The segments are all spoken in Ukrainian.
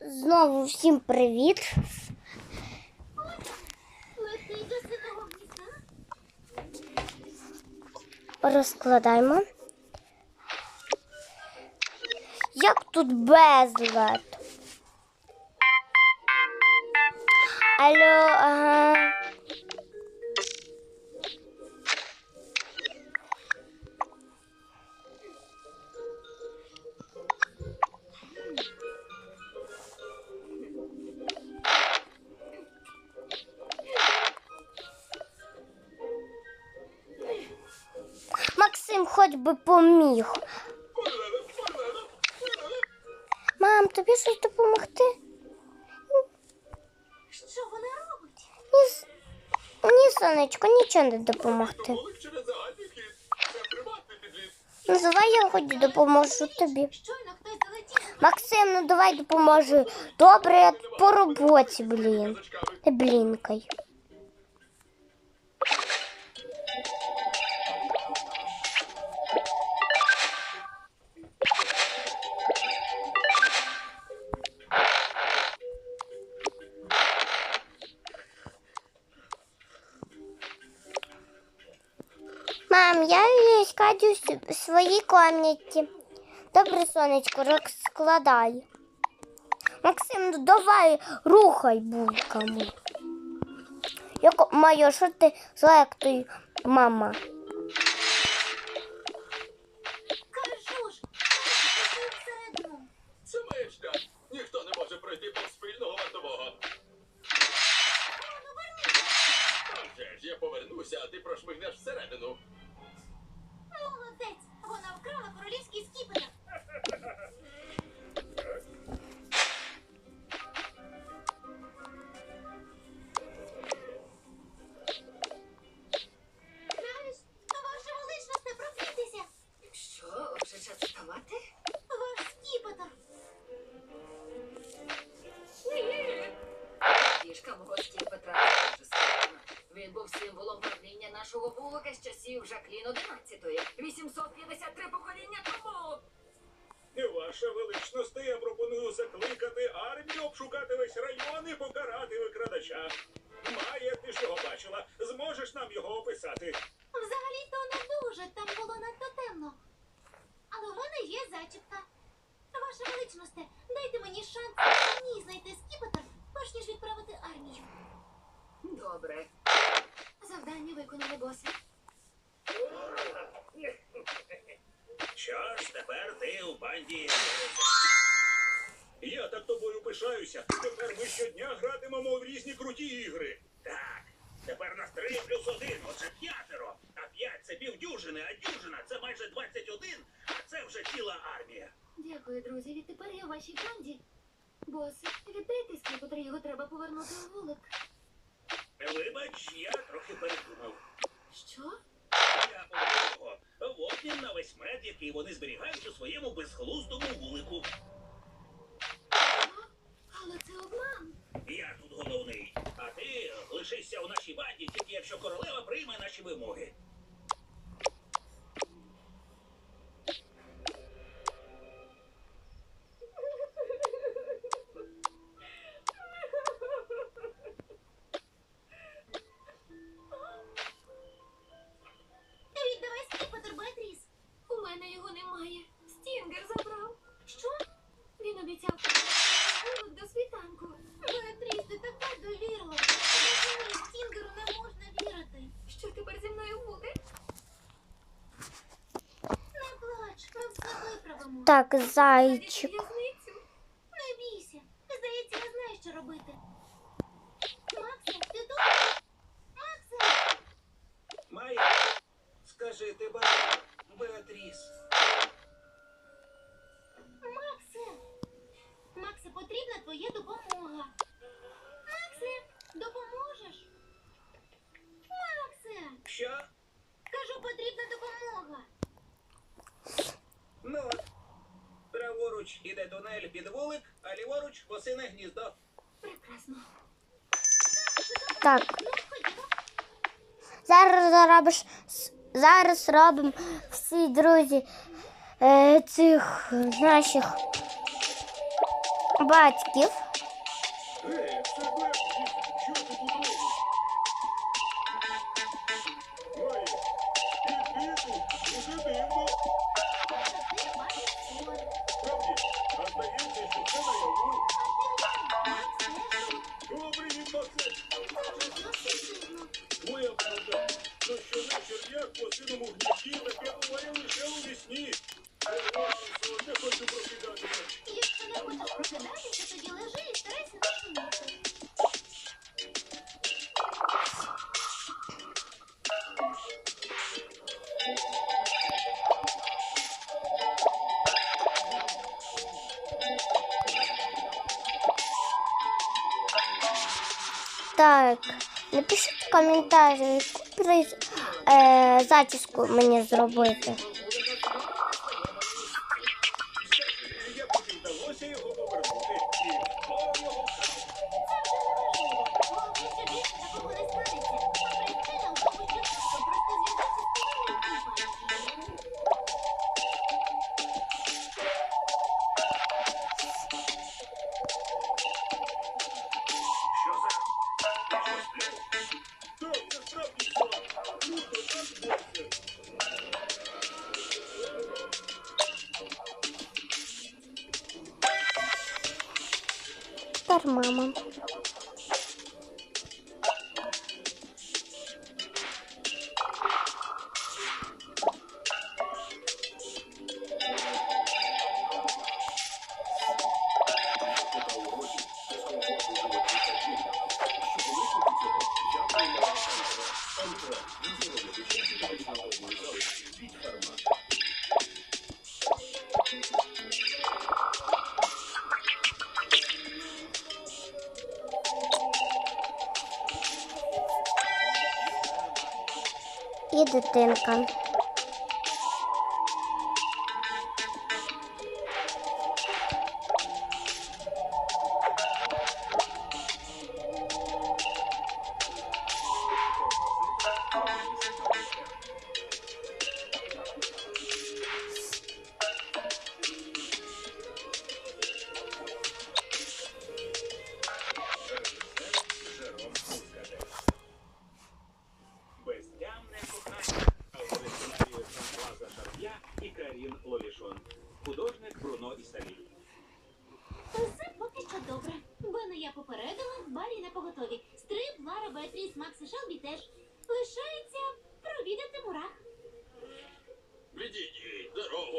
Знову всім привіт. Розкладаємо. Як тут безлад? Алло, ага. Максим хоч би поміг. Мам, тобі щось допомогти? Що вона робить? Ні, ні, сонечко, нічого не допомогти. Давай я хоч допоможу тобі. Максим, ну давай допоможу. Добре, по роботі, блін. Ти блінкай. Я искаю в своїй комнаті. Добре, сонечко, розкладай. Максим, ну давай рухай булками. Як моє, що ти мама? Ж, пішли всередину. Це маячня. Ніхто не може пройти повз спільного вартового. Я повернуся, а ти прошмигнеш Ваш скіпетр. Діжка мого дуже. Він був символом правління нашого вулика з часів Жаклін 11-ї. 853 покоління тому. Ваша величність, я пропоную закликати армію обшукати весь район і покарати викрадача. Має, ти ж його бачила. Зможеш нам його описати? Взагалі-то не дуже, там було надто темно. Але в мене є зачіпка. Ваша величність, дайте мені шанс самі знайти скіпетр, перш ніж відправити армію. Добре. Завдання виконали боси. Що ж, тепер ти у банді. Я так тобою пишаюся. Тепер ми щодня гратимемо в різні круті ігри. Так. Тепер нас три плюс один, отже п'ятеро. А п'ять це півдюжини, а дюжина це майже 21, а це вже ціла армія. Дякую, друзі. Відтепер я у вашій банді. Боси, віддайте скіпетр, його треба повернути у вулик. Вибач, я трохи передумав. Що? Я одного в обмін на весь мед, який вони зберігають у своєму безглуздому вулику. Але це обман. Я тут головний, а ти лишишся у нашій банді, тільки якщо королева прийме наші вимоги. Так, зайчик. Не бійся. Здається, я знаю, що робити. Максе, ти тут? Максе! Майя, скажи, ти бачила Беатріс? Максе! Максе, потрібна твоя допомога. Максе, допоможеш? Максе! Що? Кажу, потрібна допомога. Ну. Праворуч іде тунель під вулик, а ліворуч посине гніздо. Прекрасно. Так, зараз заробиш. Зараз робимо всі друзі е, цих наших батьків. Ей, правда, то щовечір я в посиному гнізді таке буває лише у вісні. Я не хочу прокидатися. Якщо не хочеш прокидатися, тоді лежи і старайся не шуміти. Так, напишіть в приз, е, зачіску мені зробити. Як тобі Тепер мама. І дитинка.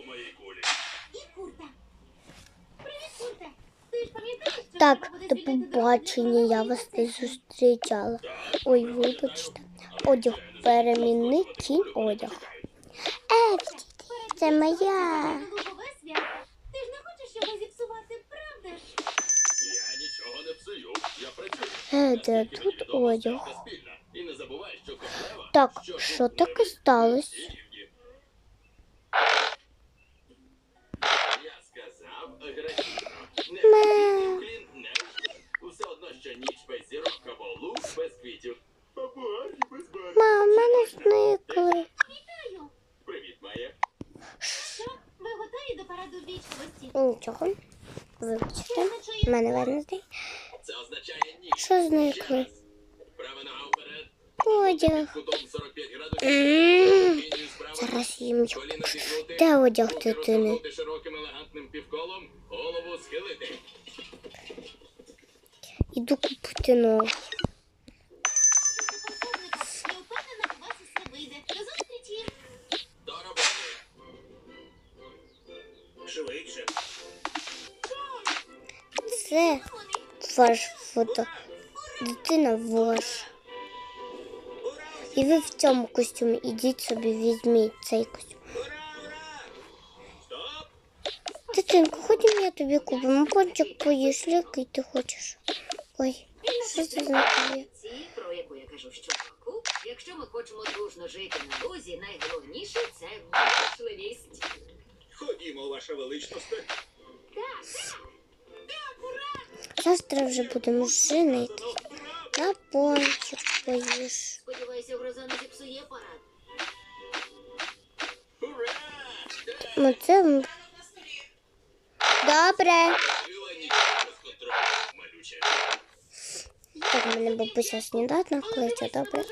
Відійдіть дорогу кулі. І курта. Привіт, курта. Ти ж пам'ятаєш, що Так, треба буде до звільнити побачення, я вас не зустрічала. Ой, вибачте. Одяг перемінний кінь одяг. Е, це моя. Лугове свято. Ти ж не хочеш його зіпсувати, правда ж? Я нічого не псую. Я працюю. Е, де тут одяг? спільна. І не забувай, що королева... Так, що таке сталося? всі рівні. Я сказав агресивно. Не Ме. клін, не Усе одно, що ніч без зірок або лук без квітів. Або арі без барі. Мам, мене зникли. Вітаю. Привіт, Майя. Що? Ви готові до параду вічливості? Нічого. Вибачте. В мене Венздей. Це означає ні. Що Ще зникли? Одяг. Кутом 45 градусів. М, Лінію справа. Зараз їм. Де одяг дитини? Іду купити. Швидше. Це ваш фото. Дитина ваша. І ви в цьому костюмі ідіть собі, візьміть цей костюм. Ура, ура! Стоп! Дитинко, ходім, я тобі купимо. Пончик поїш, який ти хочеш. Ой, що це значить? Ці, про яку я кажу щороку, якщо ми хочемо дружно жити на лузі, найголовніше це вічливість. Ходімо, ваша величність. Завтра вже будемо женити. Я пончик поїш. Сподіваюся, гроза не зіпсує парад. Ну, це... Добре. Так, мене бабуся снідати накличе, добре.